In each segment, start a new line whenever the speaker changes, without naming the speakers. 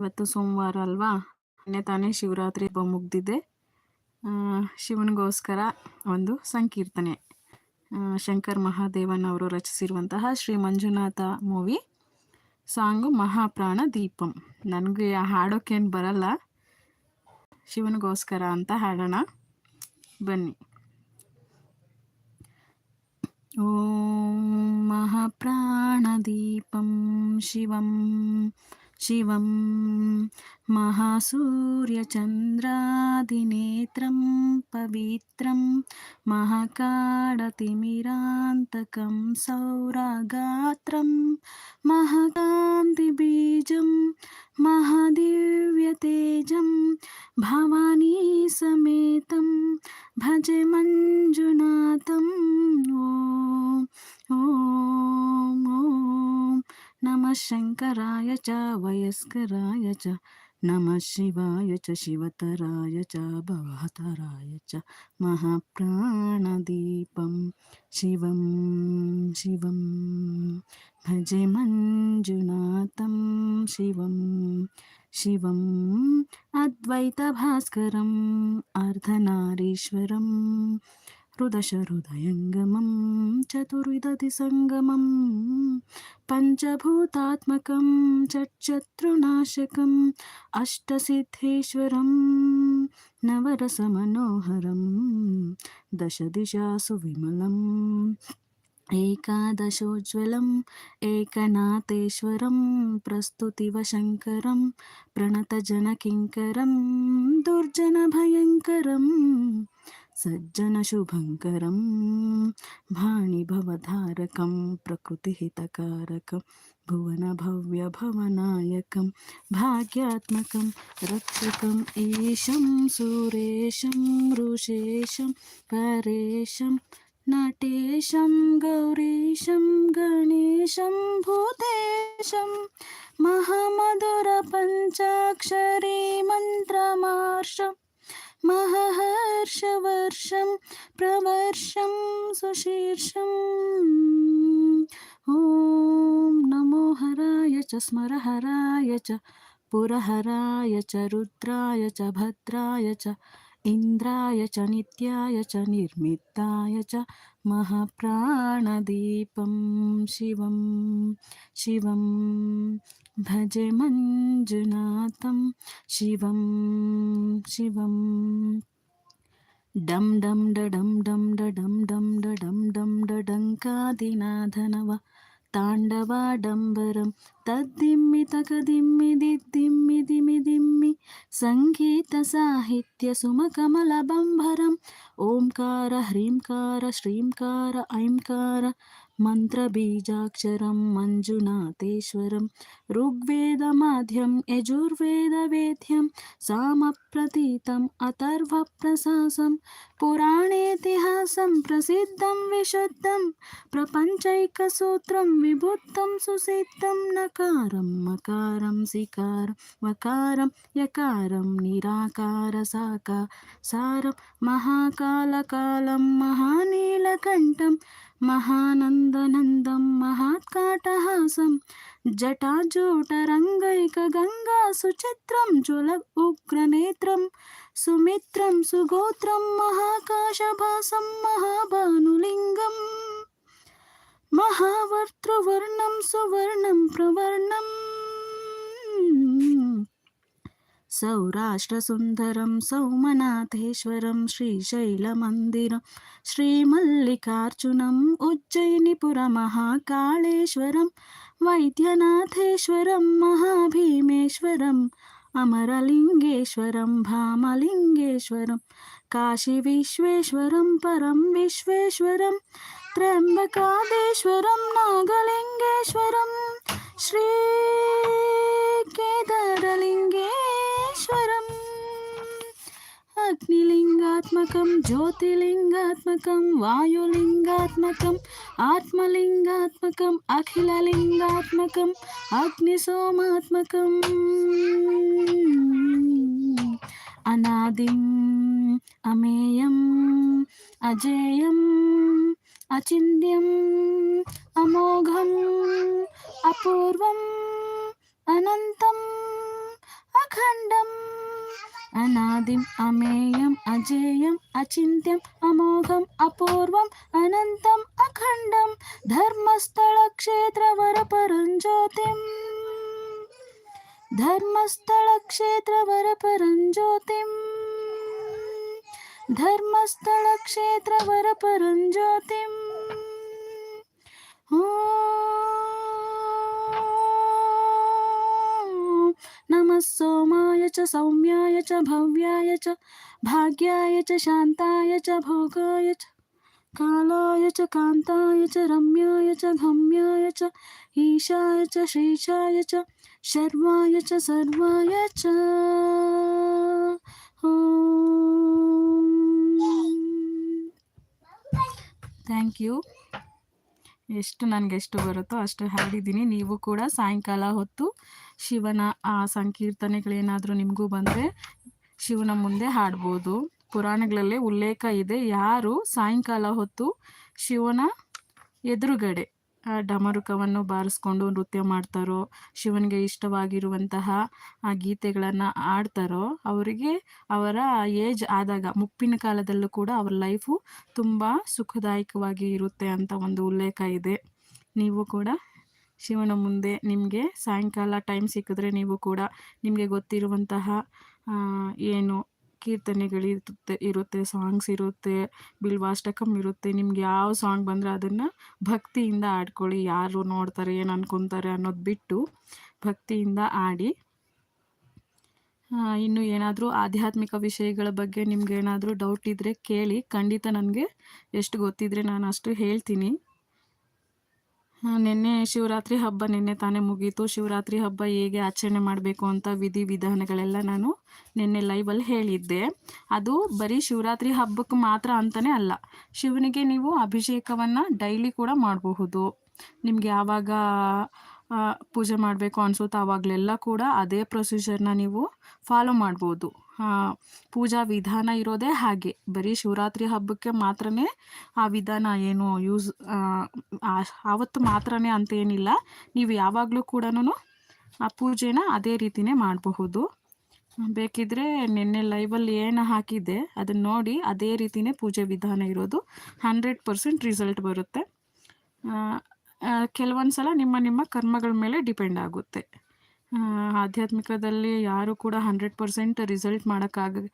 ಇವತ್ತು ಸೋಮವಾರ ಅಲ್ವಾ? ಮೊನ್ನೆ ತಾನೇ ಶಿವರಾತ್ರಿ ಹಬ್ಬ ಮುಗ್ದಿದೆ. ಶಿವನಿಗೋಸ್ಕರ ಒಂದು ಸಂಕೀರ್ತನೆ. ಶಂಕರ್ ಮಹಾದೇವನ್ ಅವರು ರಚಿಸಿರುವಂತಹ ಶ್ರೀ ಮಂಜುನಾಥ ಮೂವಿ, ಸಾಂಗು ಮಹಾಪ್ರಾಣ ದೀಪಂ. ನನಗೆ ಹಾಡೋಕೇನು ಬರಲ್ಲ. ಶಿವನಿಗೋಸ್ಕರ ಅಂತ ಹಾಡೋಣ. ಬನ್ನಿ. ಓಂ ಮಹಾಪ್ರಾಣದೀಪಂ ಶಿವಂ शिवं महासूर्यचन्द्रादिनेत्रं पवित्रं। महाकाडतिमिरान्तकं सौरगात्रं। महकान्तिबीजं महादिव्यतेजं भवानी समेतं। भजे मञ्जुनाथम् ॐ ॐ ॐ नमः शङ्कराय च, वयस्कराय च, नमः शिवाय च, शिवतराय च भवतराय च, महाप्राणदीपं शिवं शिवं, भजे मञ्जुनाथं शिवं शिवम् अद्वैतभास्करम् अर्धनारीश्वरं हृदशहृदयङ्गमं चतुर्विदधिसङ्गमं पञ्चभूतात्मकं चट्शत्रुनाशकम् अष्टसिद्धेश्वरं नवरसमनोहरं दशदिशासु विमलम् एकादशोज्ज्वलम् एकनाथेश्वरं प्रस्तुतिवशङ्करं प्रणतजनकिङ्करं दुर्जनभयङ्करं सज्जनशुभङ्करं भाणिभवधारकं प्रकृतिहितकारकं भुवनभव्यभवनायकं भाग्यात्मकं रक्षकम् ईशं सुरेशं ऋषेशं परेशं नटेशं गौरीशं गणेशं भूतेशं महामधुरपञ्चाक्षरी मन्त्रमार्षं महर्षवर्षं प्रवर्षं सुशीर्षम्। ॐ नमो हराय च, स्मरहराय च, पुरहराय च, रुद्राय च, भद्राय च, इन्द्राय च, नित्याय च, निर्मिताय च महाप्राणदीपं शिवं शिवं भजे मञ्जुनाथं शिवं शिवं डं डं डडं डं डडं डं डडं डं डडङ्कादिनाथनव ताण्डवाडम्बरं तद्दिम्मि तकदिम्मि दिद्दिम्मि दिमि दिम्मि। सङ्गीतसाहित्यसुमकमलबम्भरम् ओङ्कार ह्रीङ्कार श्रीङ्कार ऐङ्कार मन्त्रबीजाक्षरं मञ्जुनाथेश्वरं ऋग्वेदमाध्यं यजुर्वेदवेद्यं सामप्रतीतम् अथर्वप्रशासं पुराणेतिहासं प्रसिद्धं विशुद्धं प्रपञ्चैकसूत्रं विभुत्तं सुसिद्धं नकारं मकारं सिकारं वकारं यकारं निराकारसाका सारं महाकालकालं महानीलकण्ठं महानन्दनन्दं महात्काटहासं जटाजूटरङ्गैकगङ्गा सुचित्रं ज्वल उग्रनेत्रं सुमित्रं सुगोत्रं महाकाशभासं महाभानुलिङ्गम् महावर्तृवर्णं सुवर्णं प्रवर्णम् सौराष्ट्रसुन्दरं सौमनाथेश्वरं श्रीशैलमन्दिरं श्रीमल्लिकार्जुनम् उज्जयिनिपुरमहाकाळेश्वरं वैद्यनाथेश्वरं महाभीमेश्वरम् अमरलिङ्गेश्वरं भामलिङ्गेश्वरं काशीविश्वेश्वरं परं विश्वेश्वरं त्र्यम्बकादेश्वरं नागलिङ्गेश्वरं श्रीकेदारलिङ्गेश्वरम् अग्निलिङ्गात्मकं ज्योतिलिङ्गात्मकं वायुलिङ्गात्मकम् आत्मलिङ्गात्मकम् अखिललिङ्गात्मकम् अग्निसोमात्मकम् अनादिम् अमेयम् अजेयम् अचिन्त्यम्, अमोघम्, अपूर्वम्, अनन्तम्, अखण्डम्, अनादिम्, अमेयम्, अजेयम्, अचिन्त्यम्, अमोघम्, अपूर्वम्, अनन्तम् अखण्डं धर्मस्थळक्षेत्रवरपरञ्ज्योतिम् धर्मस्थळक्षेत्रवरपरञ्ज्योतिम् धर्मस्थळक्षेत्रवरपरञ्ज्योतिम् ॐ नमः सोमाय च, सौम्याय च, भव्याय च, भाग्याय च, शान्ताय च, भोगाय च, कालाय च, कान्ताय च, रम्याय च गम्याय च, ईशाय च, श्रीशाय च, शर्वाय च, सर्वाय च। Thank you. ಎಷ್ಟು ನನಗೆ ಎಷ್ಟು ಬರುತ್ತೋ ಅಷ್ಟು ಹಾಡಿದ್ದೀನಿ ನೀವು ಕೂಡ ಸಾಯಂಕಾಲ ಹೊತ್ತು ಶಿವನ ಆ ಸಂಕೀರ್ತನೆಗಳೇನಾದರೂ ನಿಮಗೂ ಬಂದರೆ ಶಿವನ ಮುಂದೆ ಹಾಡ್ಬೋದು. ಪುರಾಣಗಳಲ್ಲೇ ಉಲ್ಲೇಖ ಇದೆ. ಯಾರು ಸಾಯಂಕಾಲ ಹೊತ್ತು ಶಿವನ ಎದುರುಗಡೆ ಡಮರುಕವನ್ನು ಬಾರಿಸ್ಕೊಂಡು ನೃತ್ಯ ಮಾಡ್ತಾರೋ, ಶಿವನಿಗೆ ಇಷ್ಟವಾಗಿರುವಂತಹ ಆ ಗೀತೆಗಳನ್ನು ಆಡ್ತಾರೋ ಅವರಿಗೆ ಅವರ ಏಜ್ ಆದಾಗ, ಮುಪ್ಪಿನ ಕಾಲದಲ್ಲೂ ಕೂಡ ಅವರ ಲೈಫು ತುಂಬ ಸುಖದಾಯಕವಾಗಿ ಇರುತ್ತೆ ಅಂತ ಒಂದು ಉಲ್ಲೇಖ ಇದೆ. ನೀವು ಕೂಡ ಶಿವನ ಮುಂದೆ ನಿಮಗೆ ಸಾಯಂಕಾಲ ಟೈಮ್ ಸಿಕ್ಕಿದ್ರೆ ನೀವು ಕೂಡ ನಿಮಗೆ ಗೊತ್ತಿರುವಂತಹ ಏನು ಕೀರ್ತನೆಗಳಿರುತ್ತೆ ಇರುತ್ತೆ ಸಾಂಗ್ಸ್ ಇರುತ್ತೆ, ಬಿಲ್ವಾಷ್ಟಕಂ ಇರುತ್ತೆ, ನಿಮ್ಗೆ ಯಾವ ಸಾಂಗ್ ಬಂದರೆ ಅದನ್ನು ಭಕ್ತಿಯಿಂದ ಆಡ್ಕೊಳ್ಳಿ ಯಾರು ನೋಡ್ತಾರೆ, ಏನು ಅನ್ಕೊತಾರೆ ಅನ್ನೋದು ಬಿಟ್ಟು ಭಕ್ತಿಯಿಂದ ಆಡಿ ಇನ್ನು ಏನಾದರೂ ಆಧ್ಯಾತ್ಮಿಕ ವಿಷಯಗಳ ಬಗ್ಗೆ ನಿಮ್ಗೆ ಏನಾದರೂ ಡೌಟ್ ಇದ್ದರೆ ಕೇಳಿ, ಖಂಡಿತ ನನಗೆ ಎಷ್ಟು ಗೊತ್ತಿದ್ರೆ ನಾನು ಅಷ್ಟು ಹೇಳ್ತೀನಿ. ನಿನ್ನೆ ಶಿವರಾತ್ರಿ ಹಬ್ಬ ನಿನ್ನೆ ತಾನೇ ಮುಗೀತು. ಶಿವರಾತ್ರಿ ಹಬ್ಬ ಹೇಗೆ ಆಚರಣೆ ಮಾಡಬೇಕು ಅಂತ ವಿಧಿ ವಿಧಾನಗಳೆಲ್ಲ ನಾನು ನಿನ್ನೆ ಲೈವಲ್ಲಿ ಹೇಳಿದ್ದೆ. ಅದು ಬರೀ ಶಿವರಾತ್ರಿ ಹಬ್ಬಕ್ಕೆ ಮಾತ್ರ ಅಂತಲೇ ಅಲ್ಲ, ಶಿವನಿಗೆ ನೀವು ಅಭಿಷೇಕವನ್ನು ಡೈಲಿ ಕೂಡ ಮಾಡಬಹುದು. ನಿಮಗೆ ಯಾವಾಗ ಪೂಜೆ ಮಾಡಬೇಕು ಅನಿಸುತ್ತೆ ಆವಾಗಲೆಲ್ಲ ಕೂಡ ಅದೇ ಪ್ರೊಸೀಜರ್ನ ನೀವು ಫಾಲೋ ಮಾಡ್ಬೋದು. ಪೂಜಾ ವಿಧಾನ ಇರೋದೇ ಹಾಗೆ. ಬರೀ ಶಿವರಾತ್ರಿ ಹಬ್ಬಕ್ಕೆ ಮಾತ್ರ ಆ ವಿಧಾನ ಏನು ಯೂಸ್ ಆವತ್ತು ಮಾತ್ರ ಅಂತೇನಿಲ್ಲ ನೀವು ಯಾವಾಗಲೂ ಕೂಡ ಆ ಪೂಜೆನ ಅದೇ ರೀತಿನೇ ಮಾಡಬಹುದು. ಬೇಕಿದ್ರೆ ನಿನ್ನೆ ಲೈವಲ್ಲಿ ಏನು ಹಾಕಿದ್ದೆ ಅದನ್ನು ನೋಡಿ ಅದೇ ರೀತಿನೇ ಪೂಜೆ ವಿಧಾನ ಇರೋದು. ಹಂಡ್ರೆಡ್ ಪರ್ಸೆಂಟ್ ರಿಸಲ್ಟ್ ಬರುತ್ತೆ. ಕೆಲವೊಂದು ಸಲ ನಿಮ್ಮ ನಿಮ್ಮ ಕರ್ಮಗಳ ಮೇಲೆ ಡಿಪೆಂಡ್ ಆಗುತ್ತೆ. ಆಧ್ಯಾತ್ಮಿಕದಲ್ಲಿ ಯಾರು ಕೂಡ ಹಂಡ್ರೆಡ್ ಪರ್ಸೆಂಟ್ ರಿಸಲ್ಟ್ ಮಾಡೋಕ್ಕಾಗ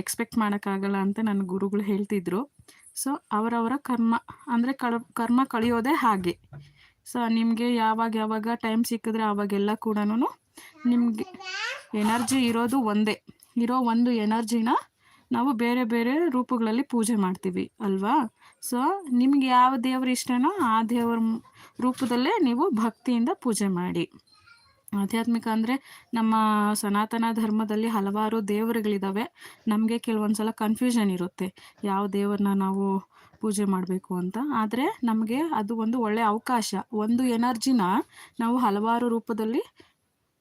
ಎಕ್ಸ್ಪೆಕ್ಟ್ ಮಾಡೋಕ್ಕಾಗಲ್ಲ ಅಂತ ನನ್ನ ಗುರುಗಳು ಹೇಳ್ತಿದ್ರು. ಸೊ ಅವರವರ ಕರ್ಮ, ಅಂದರೆ ಕಳ, ಕರ್ಮ ಕಳೆಯೋದೇ ಹಾಗೆ. ಸೊ ನಿಮಗೆ ಯಾವಾಗ ಯಾವಾಗ ಟೈಮ್ ಸಿಕ್ಕಿದ್ರೆ ಆವಾಗೆಲ್ಲ ಕೂಡ ನಿಮಗೆ ಎನರ್ಜಿ ಇರೋದು ಒಂದೇ. ಇರೋ ಒಂದು ಎನರ್ಜಿನ ನಾವು ಬೇರೆ ಬೇರೆ ರೂಪಗಳಲ್ಲಿ ಪೂಜೆ ಮಾಡ್ತೀವಿ, ಅಲ್ವಾ? ಸೊ ನಿಮ್ಗೆ ಯಾವ ದೇವ್ರ ಇಷ್ಟನೋ ಆ ದೇವರ ರೂಪದಲ್ಲೇ ನೀವು ಭಕ್ತಿಯಿಂದ ಪೂಜೆ ಮಾಡಿ. ಆಧ್ಯಾತ್ಮಿಕ ಅಂದರೆ ನಮ್ಮ ಸನಾತನ ಧರ್ಮದಲ್ಲಿ ಹಲವಾರು ದೇವರುಗಳಿದ್ದಾವೆ ನಮಗೆ ಕೆಲವೊಂದು ಸಲ ಕನ್ಫ್ಯೂಷನ್ ಇರುತ್ತೆ. ಯಾವ ದೇವರನ್ನ ನಾವು ಪೂಜೆ ಮಾಡಬೇಕು ಅಂತ. ಆದರೆ ನಮಗೆ ಅದು ಒಂದು ಒಳ್ಳೆಯ ಅವಕಾಶ. ಒಂದು ಎನರ್ಜಿನ ನಾವು ಹಲವಾರು ರೂಪದಲ್ಲಿ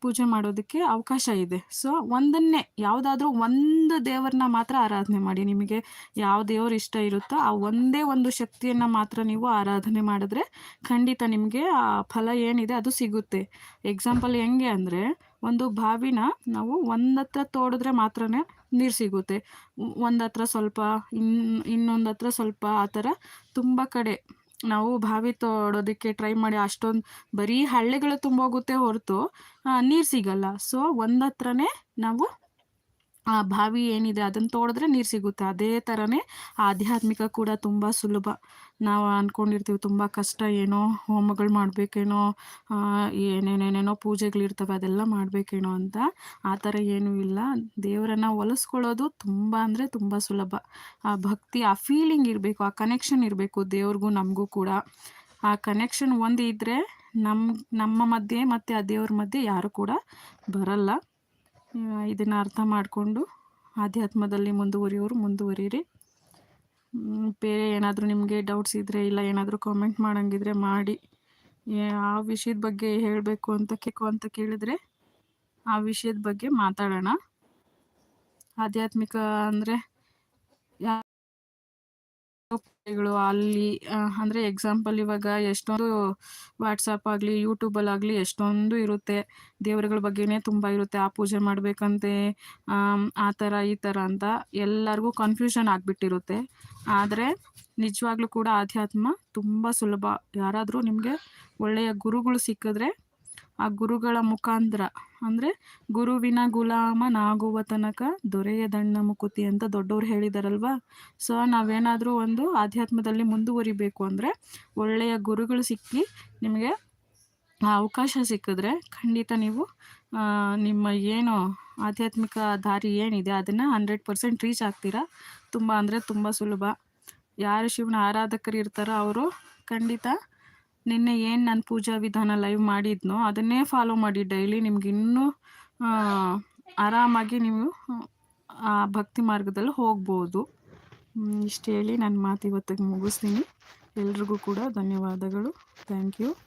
ಪೂಜೆ ಮಾಡೋದಕ್ಕೆ ಅವಕಾಶ ಇದೆ. ಸೊ ಒಂದನ್ನೇ, ಯಾವುದಾದ್ರೂ ಒಂದು ದೇವರನ್ನ ಮಾತ್ರ ಆರಾಧನೆ ಮಾಡಿ. ನಿಮಗೆ ಯಾವ ದೇವರು ಇಷ್ಟ ಇರುತ್ತೋ ಆ ಒಂದೇ ಒಂದು ಶಕ್ತಿಯನ್ನು ಮಾತ್ರ ನೀವು ಆರಾಧನೆ ಮಾಡಿದ್ರೆ ಖಂಡಿತ ನಿಮಗೆ ಆ ಫಲ ಏನಿದೆ ಅದು ಸಿಗುತ್ತೆ. ಎಕ್ಸಾಂಪಲ್ ಹೆಂಗೆ ಅಂದರೆ, ಒಂದು ಬಾವಿನ ನಾವು ಒಂದತ್ರ ತೋಡಿದ್ರೆ ಮಾತ್ರ ನೀರು ಸಿಗುತ್ತೆ. ಒಂದತ್ರ ಸ್ವಲ್ಪ, ಇನ್ ಇನ್ನೊಂದು ಹತ್ರ ಸ್ವಲ್ಪ ಆ ಥರ ತುಂಬ ಕಡೆ ನಾವು ಬಾವಿ ತೋಡೋದಕ್ಕೆ ಟ್ರೈ ಮಾಡಿ ಅಷ್ಟೊಂದು ಬರೀ ಹಳ್ಳಿಗಳು ತುಂಬೋಗುತ್ತೆ ಹೊರತು ನೀರು ಸಿಗಲ್ಲ. ಸೊ ಒಂದತ್ರನೇ ನಾವು, ಆ, ಬಾವಿ ಏನಿದೆ ಅದನ್ನು ತೋಡಿದ್ರೆ ನೀರು ಸಿಗುತ್ತೆ. ಅದೇ ಥರನೇ ಆಧ್ಯಾತ್ಮಿಕ ಕೂಡ ತುಂಬ ಸುಲಭ. ನಾವು ಅಂದ್ಕೊಂಡಿರ್ತೀವಿ ತುಂಬ ಕಷ್ಟ ಏನೋ, ಹೋಮಗಳು ಮಾಡಬೇಕೇನೋ ಏನೇನೇನೇನೋ ಪೂಜೆಗಳಿರ್ತವೆ ಅದೆಲ್ಲ ಮಾಡಬೇಕೇನೋ ಅಂತ ಆ ಥರ ಏನೂ ಇಲ್ಲ. ದೇವರನ್ನು ಒಲಿಸ್ಕೊಳ್ಳೋದು ತುಂಬ ಅಂದರೆ ತುಂಬ ಸುಲಭ. ಆ ಭಕ್ತಿ, ಆ ಫೀಲಿಂಗ್ ಇರಬೇಕು, ಆ ಕನೆಕ್ಷನ್ ಇರಬೇಕು ದೇವ್ರಿಗೂ ನಮಗೂ ಕೂಡ. ಆ ಕನೆಕ್ಷನ್ ಒಂದು ಇದ್ದರೆ ನಮ್ಮ ನಮ್ಮ ಮಧ್ಯೆ ಮತ್ತು ಆ ದೇವ್ರ ಮಧ್ಯೆ ಯಾರು ಕೂಡ ಬರಲ್ಲ. ಇದನ್ನು ಅರ್ಥ ಮಾಡಿಕೊಂಡು ಆಧ್ಯಾತ್ಮದಲ್ಲಿ ಮುಂದುವರಿಯೋರು ಮುಂದುವರಿಯಿರಿ ಬೇರೆ ಏನಾದರೂ ನಿಮಗೆ ಡೌಟ್ಸ್ ಇದ್ದರೆ ಇಲ್ಲ ಏನಾದರೂ ಕಾಮೆಂಟ್ ಮಾಡೋಂಗಿದ್ರೆ ಮಾಡಿ. ಆ ವಿಷಯದ ಬಗ್ಗೆ ಹೇಳಬೇಕು ಅಂತ ಕೇಕು ಅಂತ ಕೇಳಿದರೆ ಆ ವಿಷಯದ ಬಗ್ಗೆ ಮಾತಾಡೋಣ. ಆಧ್ಯಾತ್ಮಿಕ ಅಂದರೆ ಅಲ್ಲಿ ಅಂದರೆ ಎಕ್ಸಾಂಪಲ್ ಇವಾಗ ಎಷ್ಟೊಂದು ವಾಟ್ಸಪ್ ಆಗಲಿ ಯೂಟ್ಯೂಬಲ್ಲಾಗಲಿ ಎಷ್ಟೊಂದು ಇರುತ್ತೆ. ದೇವರುಗಳ ಬಗ್ಗೆನೇ ತುಂಬ ಇರುತ್ತೆ. ಆ ಪೂಜೆ ಮಾಡಬೇಕಂತೆ, ಆ ಥರ ಈ ಥರ ಅಂತ ಎಲ್ಲರಿಗೂ ಕನ್ಫ್ಯೂಷನ್ ಆಗಿಬಿಟ್ಟಿರುತ್ತೆ. ಆದರೆ ನಿಜವಾಗ್ಲೂ ಕೂಡ ಆಧ್ಯಾತ್ಮ ತುಂಬ ಸುಲಭ. ಯಾರಾದರೂ ನಿಮಗೆ ಒಳ್ಳೆಯ ಗುರುಗಳು ಸಿಕ್ಕಿದ್ರೆ ಆ ಗುರುಗಳ ಮುಖಾಂತರ. ಅಂದರೆ ಗುರುವಿನ ಗುಲಾಮನಾಗುವ ತನಕ ದೊರೆಯದಣ್ಣ ಮುಕುತಿ ಅಂತ ದೊಡ್ಡವ್ರು ಹೇಳಿದಾರಲ್ವಾ? ಸೊ ನಾವೇನಾದರೂ ಒಂದು ಆಧ್ಯಾತ್ಮದಲ್ಲಿ ಮುಂದುವರಿಬೇಕು ಅಂದರೆ ಒಳ್ಳೆಯ ಗುರುಗಳು ಸಿಕ್ಕಿ ನಿಮಗೆ ಅವಕಾಶ ಸಿಕ್ಕಿದ್ರೆ ಖಂಡಿತ ನೀವು ನಿಮ್ಮ ಏನು ಆಧ್ಯಾತ್ಮಿಕ ದಾರಿ ಏನಿದೆ ಅದನ್ನು ಹಂಡ್ರೆಡ್ ಪರ್ಸೆಂಟ್ ರೀಚ್ ಆಗ್ತೀರಾ? ತುಂಬ ಅಂದರೆ ತುಂಬ ಸುಲಭ. ಯಾರು ಶಿವನ ಆರಾಧಕರು ಇರ್ತಾರೋ ಅವರು ಖಂಡಿತ ನಿನ್ನೆ ಏನು ನಾನು ಪೂಜಾ ವಿಧಾನ ಲೈವ್ ಮಾಡಿದ್ನೋ ಅದನ್ನೇ ಫಾಲೋ ಮಾಡಿ ಡೈಲಿ ನಿಮ್ಗೆ ಇನ್ನೂ ಆರಾಮಾಗಿ ನೀವು, ಆ, ಭಕ್ತಿ ಮಾರ್ಗದಲ್ಲಿ ಹೋಗ್ಬೋದು. ಇಷ್ಟು ಹೇಳಿ ನನ್ನ ಮಾತು ಇವತ್ತಿಗೆ ಮುಗಿಸ್ತೀನಿ. ಎಲ್ರಿಗೂ ಕೂಡ ಧನ್ಯವಾದಗಳು. Thank you